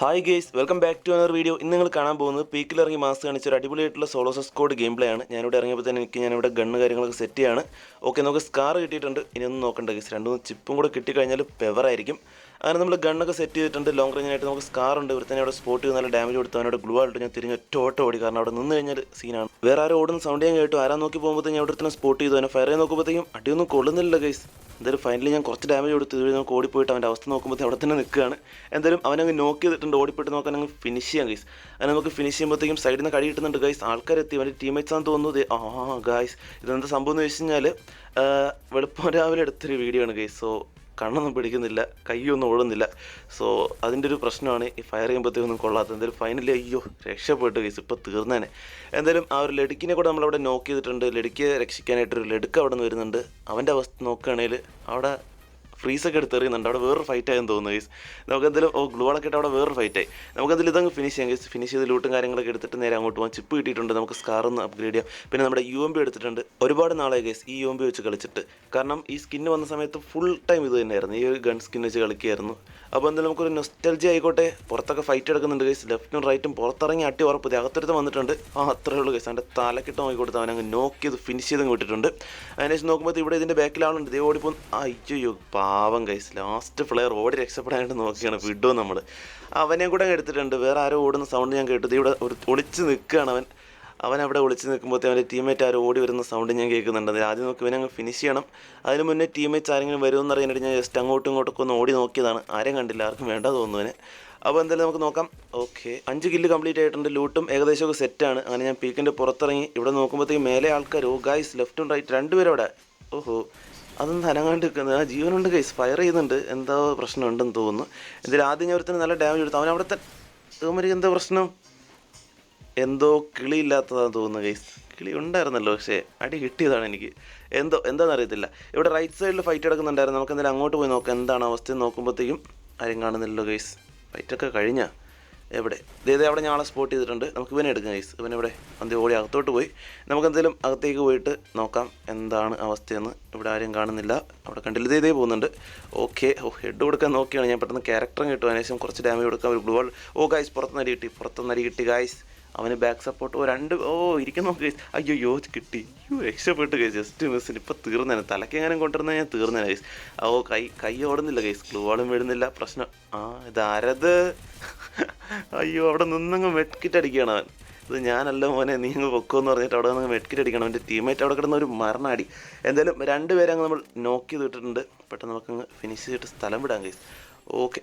Hi guys welcome back to another video ഇന്ന് നിങ്ങൾ കാണാൻ പോകുന്നത് പീക്കിൽ ഇറങ്ങി മാസ് കാണിച്ച ഒരു അടിപൊളിയായിട്ടുള്ള സോളോ സ്കോഡ് ഗെയിം പ്ലേ ആണ്. ഞാനിവിടെ ഇറങ്ങിയപ്പോൾ തന്നെ എനിക്ക് ഞാനിവിടെ ഗണ്ണ് കാര്യങ്ങളൊക്കെ സെറ്റ് ചെയ്യാണ്. ഓക്കെ നമുക്ക് സ്കാർ കിട്ടിയിട്ടുണ്ട്. ഇനി ഒന്നും നോക്കണ്ട ഗേസ് രണ്ടു മൂന്ന് ചിപ്പും കൂടെ കിട്ടിക്കഴിഞ്ഞാൽ പെവറായിരിക്കും അങ്ങനെ നമ്മൾ ഗണ്ണൊക്കെ സെറ്റ് ചെയ്തിട്ടുണ്ട്. ലോങ് റേഞ്ചിനായിട്ട് നമുക്ക് സ്കാർ ഉണ്ട്. ഇവിടെ തന്നെ അവിടെ സ്പോട്ട് ചെയ്ത് നല്ല ഡാമേജ് കൊടുത്തു അവനോട് ഗ്ലൂ ആയിട്ട് ഞാൻ തിരിഞ്ഞ് ഒറ്റ ഓടി. കാരണം അവിടെ നിന്ന് കഴിഞ്ഞാൽ സീനാണ് വേറെ ആരും ഓടുന്ന സൗണ്ട് ഞാൻ കേട്ടു. ആരാ നോക്കി പോകുമ്പോഴത്തേക്കും അവിടെ തന്നെ സ്പോട്ട് ചെയ്തു. അവനെ ഫയർ ചെയ്ത് നോക്കുമ്പോഴത്തേക്കും അടിയൊന്നും കൊള്ളുന്നില്ല ഗൈസ് എന്തായാലും ഫൈനലി ഞാൻ കുറച്ച് ഡാമേജ് കൊടുത്ത്. ഇതുവഴി നമുക്ക് ഓടിപ്പോയിട്ട് അവന്റെ അവസ്ഥ നോക്കുമ്പോൾ അവിടെ തന്നെ നിൽക്കുകയാണ്. എന്തായാലും അവനങ്ങ് നോക്ക് ചെയ്തിട്ടുണ്ട്. ഓടിപ്പോയിട്ട് നോക്കാൻ അങ്ങ് ഫിനിഷ് ചെയ്യാം ഗൈസ് അങ്ങനെ നമുക്ക് ഫിനിഷ് ചെയ്യുമ്പോഴത്തേക്കും സൈഡിൽ നിന്ന് കടി കിട്ടുന്നുണ്ട് ഗൈസ് ആൾക്കാരെത്തി അവന്റെ ടീമേറ്റ്സ് ആണെന്ന് തോന്നുന്നത് ആ ഗൈസ് ഇതെന്താ സംഭവം എന്ന് വെച്ച് കഴിഞ്ഞാൽ വെളുപ്പം രാവിലെ എടുത്തൊരു വീഡിയോ ആണ് ഗൈസ് സോ കണ്ണൊന്നും പിടിക്കുന്നില്ല കൈയൊന്നും ഓടുന്നില്ല. സോ അതിന്റെ ഒരു പ്രശ്നമാണ് ഈ ഫയർ ചെയ്യുമ്പോഴത്തേക്കൊന്നും കൊള്ളാത്ത എന്തായാലും ഫൈനലി അയ്യോ രക്ഷപ്പെട്ടു കേസ് ഇപ്പോൾ തീർന്നേനെ. എന്തായാലും ആ ഒരു ലടുക്കിനെ കൂടെ നമ്മളവിടെ നോക്ക് ചെയ്തിട്ടുണ്ട്. ലടുക്കിയെ രക്ഷിക്കാനായിട്ടൊരു ലടുക്ക് അവിടെ നിന്ന് വരുന്നുണ്ട്. അവന്റെ അവസ്ഥ നോക്കുകയാണെങ്കിൽ അവിടെ ഫ്രീസൊക്കെ എടുത്ത് എറിയുന്നുണ്ട്. അവിടെ വേറൊരു ഫൈറ്റ് ആയെന്ന് തോന്നുന്നു ഗൈസ് നമുക്ക് എന്തായാലും ഓ ഗ്ലൂളൊക്കെ ഇട്ട് അവിടെ വേറൊരു ഫൈറ്റ് ആയി. നമുക്ക് എന്തെങ്കിലും ഇതങ്ങ് ഫിനിഷ് ചെയ്യാം ഗൈസ് ഫിനിഷ് ചെയ്ത് ലൂട്ടും കാര്യങ്ങളൊക്കെ എടുത്തിട്ട് നേരെ അങ്ങോട്ട് പോകാം ചിപ്പ് കിട്ടിയിട്ടുണ്ട് നമുക്ക് സ്കാർ ഒന്ന് അപ്ഗ്രേഡ് ചെയ്യാം. പിന്നെ നമ്മുടെ യു എം ബി എടുത്തിട്ടുണ്ട്. ഒരുപാട് നാളെ ഗൈസ് ഈ യു എം ബി വെച്ച് കളിച്ചിട്ട്. കാരണം ഈ സ്കിന്ന് വന്ന സമയത്ത് ഫുൾ ടൈം ഇത് തന്നെയായിരുന്നു. ഈ ഒരു ഗൺ സ്കിൻ വെച്ച് കളിക്കുകയായിരുന്നു. അപ്പോൾ എന്തായാലും നമുക്കൊരു നൊസ്റ്റൽജി ആയിക്കോട്ടെ. പുറത്തൊക്കെ ഫൈറ്റ് എടുക്കുന്നുണ്ട് ഗൈസ് ലെഫ്റ്റും റൈറ്റും പുറത്തിറങ്ങി അട്ടി ഉറപ്പ്. അകത്തെടുത്ത് വന്നിട്ടുണ്ട്. ആ അത്രേ ഉള്ളൂ ഗൈസ് അവന്റെ തലക്കിട്ട് നോക്കി കൊടുത്ത് അവനങ്ങ് നോക്ക് ചെയ്ത് ഫിനിഷ് ചെയ്ത് വിട്ടിട്ടുണ്ട്. അതിനുശേഷം നോക്കുമ്പോൾ ഇവിടെ ഇതിന്റെ ബാക്കിൽ ആളുണ്ട്. ദേ ഓടിപ്പോ അയ്യോ പാവം ഗൈസ് ലാസ്റ്റ് പ്ലെയർ ഓടി രക്ഷപ്പെടാനായിട്ട് നോക്കിയാണ് വിഡോ നമ്മൾ അവനെയും കൂടെ എടുത്തിട്ടുണ്ട്. വേറെ ആരോ ഓടുന്ന സൗണ്ട് ഞാൻ കേട്ടത് ഇവിടെ ഒളിച്ച് നിൽക്കുകയാണ് അവൻ. അവൻ അവിടെ ഒളിച്ച് നിൽക്കുമ്പോൾ അവന്റെ ടീംമേറ്റ് ആരും ഓടി വരുന്ന സൗണ്ട് ഞാൻ കേൾക്കുന്നുണ്ട്. ആദ്യം നോക്കി ഇവനെ അങ്ങ് ഫിനിഷ് ചെയ്യണം. അതിന് മുന്നേ ടീമേറ്റ്സ് ആരെങ്കിലും വരുമെന്ന് അറിയാനായിട്ട് ഞാൻ ജസ്റ്റ് അങ്ങോട്ടും ഇങ്ങോട്ടൊക്കെ ഒന്ന് ഓടി നോക്കിയതാണ്. ആരെയും കണ്ടില്ല. ആർക്കും വേണ്ട തോന്നുന്നു അപ്പോൾ എന്തായാലും നമുക്ക് നോക്കാം. ഓക്കെ അഞ്ച് കില്ല് കംപ്ലീറ്റ് ആയിട്ടുണ്ട്. ലൂട്ടും ഏകദേശമൊക്കെ സെറ്റാണ് അങ്ങനെ ഞാൻ പീക്കിന്റെ പുറത്തിറങ്ങി. ഇവിടെ നോക്കുമ്പോഴത്തേക്കും മേലെ ആൾക്കാർ ഓ ഗായ്സ് ലെഫ്റ്റും റൈറ്റ് രണ്ടുപേരും അവിടെ ഓഹോ. അതൊന്നും തനങ്ങാണ്ട് നിൽക്കുന്നത് ആ ജീവനുണ്ട് കേസ് ഫയർ ചെയ്യുന്നുണ്ട്. എന്തോ പ്രശ്നമുണ്ടെന്ന് തോന്നുന്നു. എന്തായാലും ആദ്യം ഞാൻ ഒരുത്തന്നെ നല്ല ഡാമേജ് കൊടുത്തു അവൻ അവിടുത്തെ തോമരിക്ക് എന്താ പ്രശ്നം? എന്തോ കിളിയില്ലാത്തതാന്ന് തോന്നുന്നു കേസ് കിളി ഉണ്ടായിരുന്നല്ലോ പക്ഷേ അടി കിട്ടിയതാണ് എനിക്ക്. എന്തോ എന്താണെന്ന് അറിയത്തില്ല. ഇവിടെ റൈറ്റ് സൈഡിൽ ഫൈറ്റ് എടുക്കുന്നുണ്ടായിരുന്നു നമുക്ക് എന്തായാലും അങ്ങോട്ട് പോയി നോക്കാം. എന്താണ് അവസ്ഥ നോക്കുമ്പോഴത്തേക്കും ആരും കാണുന്നില്ലല്ലോ കേസ് ഫൈറ്റൊക്കെ കഴിഞ്ഞാ. എവിടെ? ഇതേ അവിടെ ഞാൻ ആളെ സ്പോട്ട് ചെയ്തിട്ടുണ്ട്. നമുക്ക് ഇവനെ എടുക്കാം ഗൈസ് ഇവിടെ അന്തി ഓടി അകത്തോട്ട് പോയി. നമുക്ക് എന്തെങ്കിലും അകത്തേക്ക് പോയിട്ട് നോക്കാം എന്താണ് അവസ്ഥയെന്ന്. ഇവിടെ ആരും കാണുന്നില്ല. അവിടെ കണ്ടില്ല. ഇതേ ഇതേ പോകുന്നുണ്ട്. ഓക്കെ ഓ ഹെഡ് കൊടുക്കാൻ നോക്കിയാണ്. ഞാൻ പെട്ടെന്ന് ക്യാരക്ടറും കിട്ടും അതിനുശേഷം കുറച്ച് ഡാമേജ് കൊടുക്കാം. ഒരു ബ്ലൂ ബോൾ ഓ ഗൈസ് പുറത്തുനിന്ന് അരി കിട്ടി. പുറത്തുനിന്ന് അരി കിട്ടി ഗൈസ് അവന് ബാക്ക് സപ്പോർട്ട് ഓ രണ്ട് ഓ ഇരിക്കുന്നു നോക്കി അയ്യോ യോ കിട്ടി. അയ്യോ രക്ഷപ്പെട്ട് കേസ് ജസ്റ്റ് മിസ്സിന് ഇപ്പം തീർന്നേനെ തലക്കെങ്ങാനും കൊണ്ടുവരുന്ന ഞാൻ തീർന്നേനെ കേസ് ഓ കൈ കൈ ഓടുന്നില്ല കേസ് ക്ലൂവാളും വീഴുന്നില്ല. പ്രശ്നം. ആ ഇതാരത് അയ്യോ അവിടെ നിന്നങ്ങ് വെട്ടിക്കിട്ട് അടിക്കുകയാണ് അവൻ. ഇത് ഞാനല്ല മോനെ നീ അങ്ങ് വെക്കുമെന്ന് പറഞ്ഞിട്ട് അവിടെ നിന്ന് മെഡ്കിറ്റ് അടിക്കണം. അവന്റെ ടീമേറ്റ് അവിടെ കിടന്ന ഒരു മരണാടി. എന്തായാലും രണ്ടുപേരെ അങ്ങ് നമ്മൾ നോക്കി ചെയ്ത് വിട്ടിട്ടുണ്ട്. പെട്ടെന്ന് നമുക്കങ്ങ് ഫിനിഷ് ചെയ്തിട്ട് സ്ഥലം വിടാം കേസ് ഓക്കെ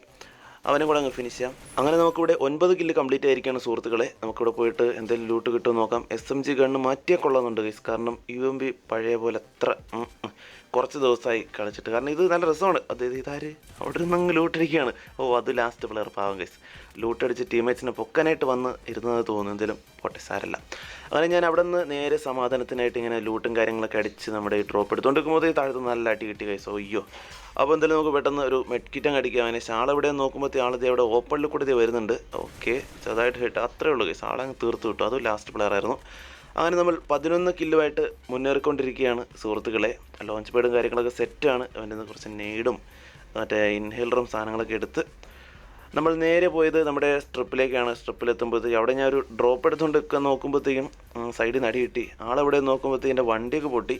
അവനെ കൂടെ അങ്ങ് ഫിനിഷ് ചെയ്യാം. അങ്ങനെ നമുക്കിവിടെ ഒൻപത് കില്ല് കംപ്ലീറ്റ് ആയിരിക്കുകയാണ് സുഹൃത്തുക്കളെ. നമുക്കിവിടെ പോയിട്ട് എന്തെങ്കിലും ലൂട്ട് കിട്ടുമോ നോക്കാം. എസ് എം ജി ഗണ്ണ് മാറ്റിയാൽ കൊള്ളാമെന്നുണ്ട് ഗൈസ് കാരണം യു എം ബി പഴയ പോലെ അത്ര കുറച്ച് ദിവസമായി കളിച്ചിട്ട്. കാരണം ഇത് നല്ല രസമാണ്. അതായത് ഇതാര്? അവിടെ നിന്ന് അങ്ങ് ലൂട്ടിരിക്കുകയാണ് ഓ അത് ലാസ്റ്റ് പ്ലെയർ പാവം ഗൈസ് ലൂട്ടടിച്ച് ടീമേറ്റ്സിനെ പൊക്കാനായിട്ട് വന്ന് ഇരുന്നത് തോന്നുന്നു എന്തെങ്കിലും പോട്ടെ സാരല്ല. അങ്ങനെ ഞാൻ അവിടെ നിന്ന് നേരെ സമാധാനത്തിനായിട്ട് ഇങ്ങനെ ലൂട്ടും കാര്യങ്ങളൊക്കെ അടിച്ച് നമ്മുടെ ഈ ഡ്രോപ്പ് എടുത്തുകൊണ്ടിരിക്കുമ്പോൾ താഴത്ത് നല്ല അടി കിട്ടി കൈസ് അയ്യോ. അപ്പോൾ എന്തായാലും നമുക്ക് പെട്ടെന്ന് ഒരു മെഡ്കിറ്റ് അടിക്കാം അവനെ ആൾ എവിടെ നോക്കുമ്പോഴത്തേ ആളിത് അവിടെ ഓപ്പണിൽ കൂടി വരുന്നുണ്ട്. ഓക്കെ ചെറുതായിട്ട് ഹിട്ട് അത്രേ ഉള്ളൂ കൈസ് ആളങ്ങ് തീർത്ത് കിട്ടും അതും ലാസ്റ്റ് പ്ലെയർ ആയിരുന്നു. അങ്ങനെ നമ്മൾ പതിനൊന്ന് കില്ലുമായിട്ട് മുന്നേറിക്കൊണ്ടിരിക്കുകയാണ് സുഹൃത്തുക്കളെ. ലോഞ്ച് പേഡും കാര്യങ്ങളൊക്കെ സെറ്റാണ് അവന്റെ കുറച്ച് നെയ്ഡും മറ്റേ ഇൻഹേലറും സാധനങ്ങളൊക്കെ എടുത്ത് നമ്മൾ നേരെ പോയത് നമ്മുടെ സ്ട്രിപ്പിലേക്കാണ് സ്ട്രിപ്പിൽ സ്ട്രിപ്പിലെത്തുമ്പോഴത്തേക്ക് അവിടെ ഞാൻ ഒരു ഡ്രോപ്പ് എടുത്തുകൊണ്ട് നിൽക്കാൻ നോക്കുമ്പോഴത്തേക്കും സൈഡിൽ അടി കിട്ടി. ആളെവിടെ നോക്കുമ്പോഴത്തേക്കും എന്റെ വണ്ടിയൊക്കെ പൊട്ടി.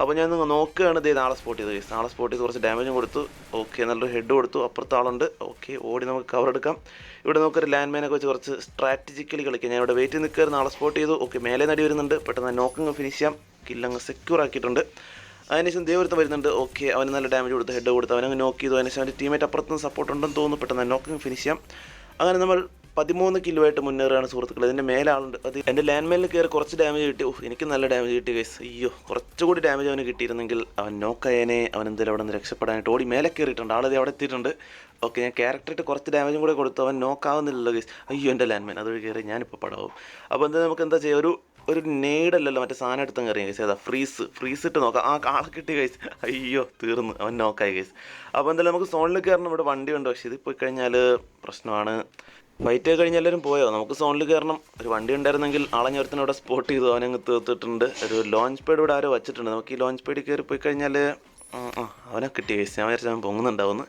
അപ്പോൾ ഞാൻ നോക്കുകയാണ് ഇതേ നാളെ സ്പോട്ട് ചെയ്ത് കേസ് നാളെ സ്പോട്ട് ചെയ്ത് കുറച്ച് ഡാമേജും കൊടുത്തു. ഓക്കെ നല്ലൊരു ഹെഡ് കൊടുത്തു. അപ്പുറത്ത് ആളുണ്ട്. ഓക്കെ ഓടി നമുക്ക് കവർ എടുക്കാം. ഇവിടെ നമുക്കൊരു ലാൻഡ് മാനൊക്കെ വെച്ച് കുറച്ച് സ്ട്രാറ്റജിക്കലി കളിക്കാം. ഞാൻ ഇവിടെ വെയിറ്റ് നിൽക്കുകയായിരുന്നു. നാളെ സ്പോട്ട് ചെയ്തു. ഓക്കെ മേലെ നടി വരുന്നുണ്ട്. പെട്ടെന്ന് നോക്കങ്ങ് ഫിനിഷ് ചെയ്യാം. കില്ലങ്ങ് സെക്യൂർ ആക്കിയിട്ടുണ്ട്. അതിനുശേഷം ദേവരത്ത് വരുന്നുണ്ട്. ഓക്കെ അവന് നല്ല ഡാമേജ് കൊടുത്ത് ഹെഡ് കൊടുത്ത് അവനങ്ങ് നോക്ക് ചെയ്തു. അതിനുശേഷം അവന്റെ ടീമേറ്റ് അപ്പുറത്തുനിന്ന് സപ്പോർട്ട് ഉണ്ടെന്ന് തോന്നുന്നു. പെട്ടെന്ന് നോക്കി ഫിനിഷ് ചെയ്യാം. അങ്ങനെ നമ്മൾ പതിമൂന്ന് കിലോ ആയിട്ട് മുന്നേറുകയാണ് സുഹൃത്തുക്കളെ. ഇതിന്റെ മേലെ ആളുണ്ട്. അത് എന്റെ ലാൻഡ് മേലിൽ കയറി കുറച്ച് ഡാമേജ് കിട്ടി. ഓഹ് എനിക്ക് നല്ല ഡാമേജ് കിട്ടി ഗൈസ് അയ്യോ കുറച്ചുകൂടി ഡാമേജ് അവന് കിട്ടിയിരുന്നെങ്കിൽ അവൻ നോക്കയനെ അവൻ എന്തെങ്കിലും അവിടെ നിന്ന് രക്ഷപ്പെടാനായിട്ട് ഓടി മേലെ കയറിയിട്ടുണ്ട്. ആളത് അവിടെ എത്തിയിട്ടുണ്ട്. ഓക്കെ ഞാൻ ക്യാരക്ടറിട്ട് കുറച്ച് ഡാമേജും കൂടെ കൊടുത്തു. അവൻ നോക്കാവുന്നില്ലല്ലോ ഗൈസ് അയ്യോ എന്റെ ലാൻഡ് മേൻ അതുവഴി കയറി ഞാനിപ്പോൾ പടവും. അപ്പോൾ എന്താ നമുക്ക് എന്താ ചെയ്യുക ഒരു ഒരു നേടല്ലല്ലോ മറ്റേ സാധനം എടുത്തങ്ങ് അറിയാം കേസ് ഏതാ? ഫ്രീസ് ഫ്രീസ് ഇട്ട് നോക്കാം. ആ ആളെ കിട്ടി കേസ് അയ്യോ തീർന്നു. അവൻ നോക്കായി കേസ് അപ്പോൾ എന്തായാലും നമുക്ക് സോണിൽ കയറണം ഇവിടെ വണ്ടി ഉണ്ട്. പക്ഷേ ഇത് പോയി കഴിഞ്ഞാൽ പ്രശ്നമാണ്. ഫൈറ്റ് കഴിഞ്ഞ് എല്ലാവരും പോയോ? നമുക്ക് സോണിൽ കയറണം ഒരു വണ്ടി ഉണ്ടായിരുന്നെങ്കിൽ ആളെ ആളഞ്ഞൊരുത്തനെ ഇവിടെ സ്പോട്ട് ചെയ്തു. അവനങ്ങ് തീർത്തിട്ടുണ്ട്. ഒരു ലോഞ്ച് പേഡ് ഇവിടെ ആരോ വെച്ചിട്ടുണ്ട്. നമുക്ക് ഈ ലോഞ്ച് പേഡിൽ കയറി പോയി കഴിഞ്ഞാൽ അവനെ കിട്ടിയ കേസ് ഞാൻ വിചാരിച്ചു അവൻ പൊങ്ങുന്നുണ്ടാവുമെന്ന്.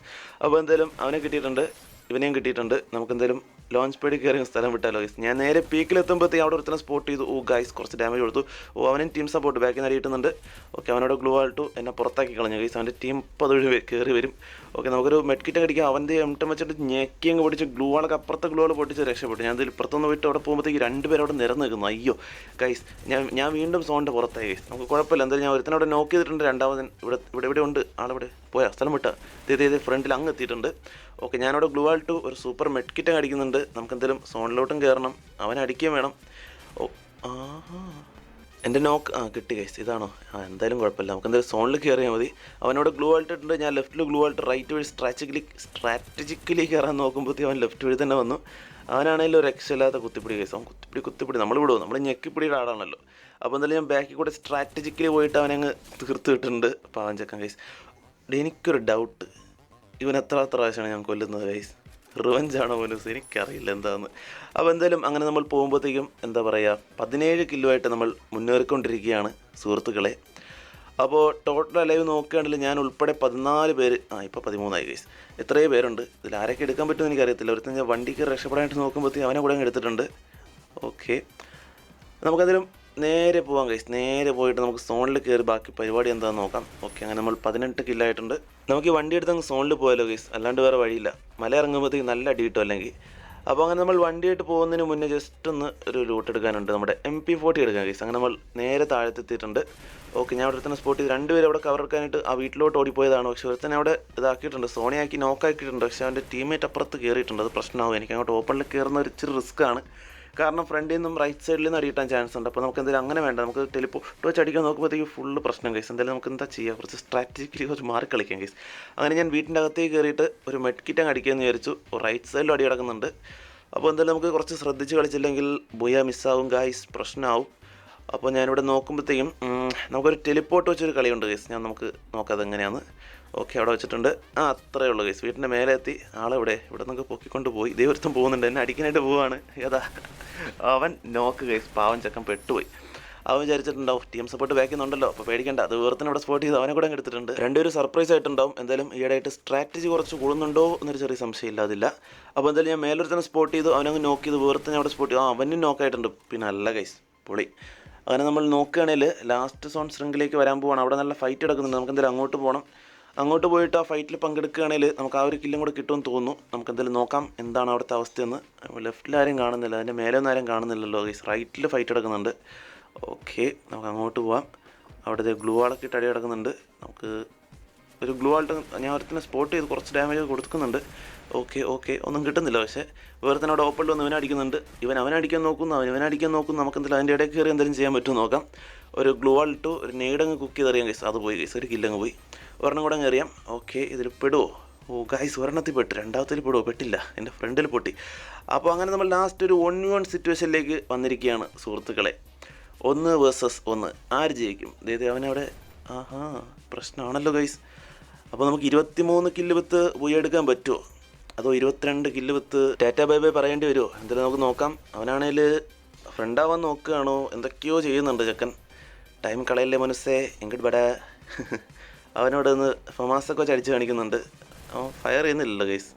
അപ്പോൾ എന്തായാലും അവനെ കിട്ടിയിട്ടുണ്ട്. ഇവനെയും കിട്ടിയിട്ടുണ്ട്. നമുക്ക് എന്തായാലും ലോഞ്ച് പേടി കയറി സ്ഥലം വിട്ടാലോ ഗൈസ് ഞാൻ നേരെ പീക്കിലെത്തുമ്പോഴത്തേക്ക് അവിടെ ഒരുത്തനെ സ്പോട്ട് ചെയ്തു. ഓ ഗൈസ് കുറച്ച് ഡാമേജ് കൊടുത്തു. ഓ അവനും ടീം സപ്പോർട്ട് ബാക്കിൽ നിന്ന് അടിയിട്ടുന്നുണ്ട് ഓക്കെ അവനോട് ഗ്ലൂ ആൾട്ടു എന്നെ പുറത്താക്കി കളഞ്ഞു ഗൈസ് അവന്റെ ടീം ഇപ്പോൾ അതുവഴി കയറി വരും. ഓക്കെ നമുക്കൊരു മെഡ്കിറ്റ് അടിക്കാം. അവന്റെ എംട്ടം വെച്ചിട്ട് ഞെക്കി അങ്ങ് പൊടിച്ച് ഗ്ലൂ ആളൊക്കെ അപ്പുറത്തെ ഗ്ലൂ ആൾ പൊട്ടിച്ച് രക്ഷപ്പെട്ടു. ഞാൻ ഇതിൽ ഇപ്പുറത്തുനിന്ന് പോയിട്ട് അവിടെ പോകുമ്പോഴത്തേക്ക് രണ്ടുപേരും അവിടെ നിരന്ന് നിൽക്കുന്നു. അയ്യോ ഗൈസ് ഞാൻ ഞാൻ വീണ്ടും സോണിന്റെ പുറത്തായി ഗൈസ് നമുക്ക് കുഴപ്പമില്ല. എന്തായാലും ഞാൻ ഒരുത്തനവിടെ നോക്ക് ചെയ്തിട്ടുണ്ട്. രണ്ടാമതൻ ഇവിടെ ഇവിടെ ഇവിടെ ഉണ്ട്. ആളിവിടെ. പോയാ സ്ഥലം വിട്ട ഇതേ ഫ്രണ്ടിൽ അങ്ങ് എത്തിയിട്ടുണ്ട്. ഓക്കെ ഞാനവിടെ ഗ്ലൂ ആൾട്ടു ഒരു സൂപ്പർ മെഡ് കിറ്റ് അടിക്കുന്നുണ്ട്. നമുക്ക് എന്തെങ്കിലും സോണിലോട്ടും കയറണം അവൻ അടിക്കുകയും വേണം. ഓ ആ എന്റെ നോക്ക് ആ കിട്ടി ഗൈസ് ഇതാണോ? ആ എന്തായാലും കുഴപ്പമില്ല. നമുക്ക് എന്തായാലും സോണിൽ കയറിയാൽ മതി. അവനോട് ഗ്ലൂ ആൾട്ടിട്ടുണ്ട് ഞാൻ ലെഫ്റ്റിൽ ഗ്ലൂ ആൾട്ട് റൈറ്റ് വഴി സ്ട്രാറ്റജിക്കലി സ്ട്രാറ്റജിക്കലി കയറാൻ നോക്കുമ്പോഴത്തേക്ക് അവൻ ലെഫ്റ്റ് വഴി തന്നെ വന്നു. അവനാണെങ്കിലും ഒരു രക്ഷയില്ലാത്ത കുത്തിപ്പിടി കേസ് അവൻ കുത്തിപ്പിടി കുത്തിപ്പിടി. നമ്മൾ വിടുമോ നമ്മൾ ഞെക്കിപ്പിടിയുടെ ആളാണല്ലോ. അപ്പോൾ എന്തായാലും ഞാൻ ബാക്കിൽ കൂടെ സ്ട്രാറ്റജിക്കലി പോയിട്ട് അവനങ്ങ് തീർത്ത് കിട്ടുന്നുണ്ട് പാവൻ ചെക്കൻ ഗൈസ് എനിക്കൊരു ഡൗട്ട് ഇവൻ എത്ര പ്രാവശ്യമാണ് ഞാൻ കൊല്ലുന്നത് ഗൈസ് റിവഞ്ചാണോ പോലും എനിക്കറിയില്ല എന്താന്ന്. അപ്പോൾ എന്തായാലും അങ്ങനെ നമ്മൾ പോകുമ്പോഴത്തേക്കും എന്താ പറയുക പതിനേഴ് കിലോ ആയിട്ട് നമ്മൾ മുന്നേറിക്കൊണ്ടിരിക്കുകയാണ് സുഹൃത്തുക്കളെ. അപ്പോൾ ടോട്ടൽ അലൈവ് നോക്കുകയാണെങ്കിൽ ഞാൻ ഉൾപ്പെടെ പതിനാല് പേര് ആ ഇപ്പോൾ പതിമൂന്നായി ഗൈസ് എത്രയോ പേരുണ്ട്. ഇതിൽ ആരൊക്കെ എടുക്കാൻ പറ്റുമെന്ന് എനിക്കറിയത്തില്ല. ഒരുത്തൻ ഞാൻ വണ്ടിക്ക് രക്ഷപ്പെടാനായിട്ട് നോക്കുമ്പോഴത്തേക്കും അവനെ കൂടെ എടുത്തിട്ടുണ്ട്. ഓക്കെ നമുക്കതിലും നേരെ പോവാം ഗൈസ് നേരെ പോയിട്ട് നമുക്ക് സോണിൽ കയറി ബാക്കി പരിപാടി എന്താണെന്ന് നോക്കാം. ഓക്കെ അങ്ങനെ നമ്മൾ പതിനെട്ട് കില്ലായിട്ടുണ്ട് നമുക്ക് ഈ വണ്ടി എടുത്ത് അങ്ങ് സോണിൽ പോയാലോ ഗൈസ് അല്ലാണ്ട് വേറെ വഴിയില്ല. മല ഇറങ്ങുമ്പോഴത്തേക്ക് നല്ല അടി കിട്ടും അല്ലെങ്കിൽ. അപ്പോൾ അങ്ങനെ നമ്മൾ വണ്ടിയായിട്ട് പോകുന്നതിന് മുന്നേ ജസ്റ്റ് ഒന്ന് ഒരു റൂട്ട് എടുക്കാനുണ്ട്. നമ്മുടെ എം പി ഫോർട്ടി എടുക്കാൻ ഗൈസ് അങ്ങനെ നമ്മൾ നേരെ താഴത്തെത്തിയിട്ടുണ്ട്. ഓക്കെ ഞാൻ അവിടെ തന്നെ സ്പോട്ട് ചെയ്ത് രണ്ടുപേരും അവിടെ കവർ എടുക്കാനായിട്ട് ആ വീട്ടിലോട്ട് ഓടിപ്പോയതാണ്. പക്ഷേ ഒരുത്തനെ അവിടെ ഇതാക്കിയിട്ടുണ്ട്. സോണിയാക്കി നോക്കാക്കിയിട്ടുണ്ട് പക്ഷേ അവന്റെ ടീമേറ്റ് അപ്പുറത്ത് കയറിയിട്ടുണ്ട് അത് പ്രശ്നമാവും. എനിക്ക് അങ്ങോട്ട് ഓപ്പണിൽ കയറുന്ന ഒരു ഇച്ചിരി റിസ്ക് ആണ്. കാരണം ഫ്രണ്ടിൽ നിന്നും റൈറ്റ് സൈഡിൽ നിന്ന് അടിയിട്ടാൻ ചാൻസ് ഉണ്ട്. അപ്പോൾ നമുക്ക് എന്തായാലും അങ്ങനെ വേണ്ട. നമുക്ക് ടെലിപ്പോട്ട് വെച്ച് അടിക്കാൻ നോക്കുമ്പോഴത്തേക്ക് ഫുള്ള് പ്രശ്നം കേസ് എന്തായാലും നമുക്ക് എന്താ ചെയ്യുക കുറച്ച് സ്ട്രാറ്റജിക്കലി കുറച്ച് മാറി കളിക്കാം കേസ് അങ്ങനെ ഞാൻ വീട്ടിന്റെ അകത്തേക്ക് കയറിയിട്ട് ഒരു മെഡ്കിറ്റ് അങ്ങ് അടിക്കാമെന്ന് വിചാരിച്ചു. റൈറ്റ് സൈഡിലും അടി കിടക്കുന്നുണ്ട്. അപ്പോൾ എന്തായാലും നമുക്ക് കുറച്ച് ശ്രദ്ധിച്ച് കളിച്ചില്ലെങ്കിൽ ബുയ മിസ്സാവും ഗായ്സ് പ്രശ്നമാവും അപ്പോൾ ഞാനിവിടെ നോക്കുമ്പോഴത്തേക്കും നമുക്കൊരു ടെലിപ്പോട്ട് വെച്ചൊരു കളിയുണ്ട് കേസ് ഞാൻ നമുക്ക് നോക്കാം അതെങ്ങനെയാണ് ഓക്കെ അവിടെ വെച്ചിട്ടുണ്ട്. ആ അത്രയേ ഉള്ളൂ ഗൈസ് വീട്ടിന്റെ മേലെ എത്തി. ആളെവിടെ ഇവിടെ നിന്നൊക്കെ പൊക്കിക്കൊണ്ട് പോയി. ഇതേ ഒരുത്തം പോകുന്നുണ്ട്. എന്നെ അടിക്കാനായിട്ട് പോവാണ്. ഏതാ? അവൻ നോക്ക് ഗൈസ് പാവൻ ചക്കൻ പെട്ടുപോയി. അവൻ വിചാരിച്ചിട്ടുണ്ടാവും ടീം സപ്പോർട്ട് ബാക്കുന്നുണ്ടല്ലോ അപ്പോൾ പേടിക്കണ്ട. അത് വേർത്തിന് ഇവിടെ സ്പോട്ട് ചെയ്ത് അവനെ കൂടെ എടുത്തിട്ടുണ്ട്. രണ്ടുപേരും സർപ്രൈസ് ആയിട്ടുണ്ടാവും. എന്തായാലും ഈയിടെയായിട്ട് സ്ട്രാറ്റജി കുറച്ച് കൂടുന്നുണ്ടോ എന്നൊരു ചെറിയ സംശയം ഇല്ലാതില്ല. അപ്പോൾ എന്തായാലും ഞാൻ മേലൊരുത്തനെ സ്പോട്ട് ചെയ്തു. അവനങ്ങ് നോക്ക് ചെയ്ത്. വേർത്തിന് അവിടെ സ്പോട്ട് ചെയ്തു. ആ അവനും നോക്കായിട്ടുണ്ട് പിന്നെ അല്ല ഗൈസ് പൊളി. അങ്ങനെ നമ്മൾ നോക്കുകയാണെങ്കിൽ ലാസ്റ്റ് സോൺ ശൃംഖലയിലേക്ക് വരാൻ പോവാണ്. അവിടെ നല്ല ഫൈറ്റ് നടക്കുന്നുണ്ട്. നമുക്ക് എന്തായാലും അങ്ങോട്ട് പോകണം. അങ്ങോട്ട് പോയിട്ട് ആ ഫൈറ്റിൽ പങ്കെടുക്കുകയാണെങ്കിൽ നമുക്ക് ആ ഒരു കില്ലും കൂടെ കിട്ടുമെന്ന് തോന്നുന്നു. നമുക്ക് എന്തായാലും നോക്കാം എന്താണ് അവിടുത്തെ അവസ്ഥയെന്ന്. ലെഫ്റ്റിൽ ആരും കാണുന്നില്ല. അതിന്റെ മേലെ ഒന്നും ആരും കാണുന്നില്ലല്ലോ ഗൈസ് റൈറ്റിൽ ഫൈറ്റ് നടക്കുന്നുണ്ട്. ഓക്കെ നമുക്ക് അങ്ങോട്ട് പോവാം. അവിടെ ഗ്ലൂ വാളൊക്കെ ഇട്ട് അടി കിടക്കുന്നുണ്ട് നമുക്ക് ഒരു ഗ്ലൂ ആൾട്ട് ഞാൻ ഒരുത്തിനെ സ്പോട്ട് ചെയ്ത് കുറച്ച് ഡാമേജ് കൊടുക്കുന്നുണ്ട്. ഓക്കെ ഓക്കെ ഒന്നും കിട്ടുന്നില്ല പക്ഷേ വേറെ തന്നെ അവിടെ ഓപ്പണിൽ വന്ന് ഇവനടിക്കുന്നുണ്ട് ഇവൻ അവനടിക്കാൻ നോക്കുന്നു അവൻ ഇവനടിക്കാൻ നോക്കുന്നു. നമുക്ക് എന്തെങ്കിലും അതിന്റെ ഇടയിൽ കയറി എന്തെങ്കിലും ചെയ്യാൻ പറ്റുമോ നോക്കാം. ഒരു ഗ്ലൂ ആൾ ഇട്ടു ഒരു നെയ്ഡങ്ങ് കുക്ക് ചെയ്തറിയാം ഗൈസ് അത് പോയി ഗൈസ് ഒരു കില്ലങ്ങ് പോയി. ഒരെണ്ണം കൂടെ അറിയാം ഓക്കെ ഇതിൽ പെടുവോ? ഓ ഗൈസ് ഒരെണ്ണത്തിൽ പെട്ടു. രണ്ടാമത്തിൽ പെടുവോ? പെട്ടില്ല. എന്റെ ഫ്രണ്ടിൽ പൊട്ടി. അപ്പോൾ അങ്ങനെ നമ്മൾ ലാസ്റ്റ് ഒരു വൺ വൺ സിറ്റുവേഷനിലേക്ക് വന്നിരിക്കുകയാണ് സുഹൃത്തുക്കളെ. ഒന്ന് വേഴ്സസ് ഒന്ന്. ആര് ജയിക്കും? അതായത് അവനവിടെ. ആഹാ പ്രശ്നമാണല്ലോ ഗൈസ് അപ്പോൾ നമുക്ക് ഇരുപത്തിമൂന്ന് കില്ല് വിത്ത് പോയി എടുക്കാൻ പറ്റുമോ അതോ ഇരുപത്തിരണ്ട് kill with tata bye bye പറയേണ്ടി വരുമോ എന്തായാലും നമുക്ക് നോക്കാം. അവനാണേൽ ഫ്രണ്ടാവാൻ നോക്കുകയാണോ? എന്തൊക്കെയോ ചെയ്യുന്നുണ്ട് ചെക്കൻ. ടൈം കളയല്ലേ മനസ്സേ എങ്കിട്ട് ബടാ അവനോട് ഒന്ന് ഫമാസൊക്കെ വെച്ച് അടിച്ച് കാണിക്കുന്നുണ്ട്. അവൻ ഫയർ ചെയ്യുന്നില്ലല്ലോ ഗൈസ്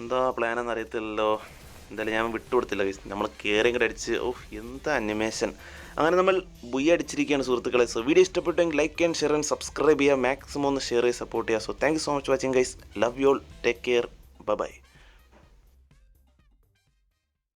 എന്താ പ്ലാൻ എന്ന് അറിയത്തില്ലല്ലോ. എന്തായാലും ഞാൻ വിട്ടുകൊടുത്തില്ല ഗൈസ് നമ്മൾ കയറി കൂടെ അടിച്ച് ഓഹ് എന്താ അനിമേഷൻ അങ്ങനെ നമ്മൾ ബുയ്യ അടിച്ചിരിക്കുകയാണ് സുഹൃത്തുക്കളെ. സോ വീഡിയോ ഇഷ്ടപ്പെട്ടെങ്കിൽ like and share and subscribe ചെയ്യുക. മാക്സിമം ഒന്ന് ഷെയർ ചെയ്ത് സപ്പോർട്ട് ചെയ്യുക. So thank so much watching guys love you all take care bye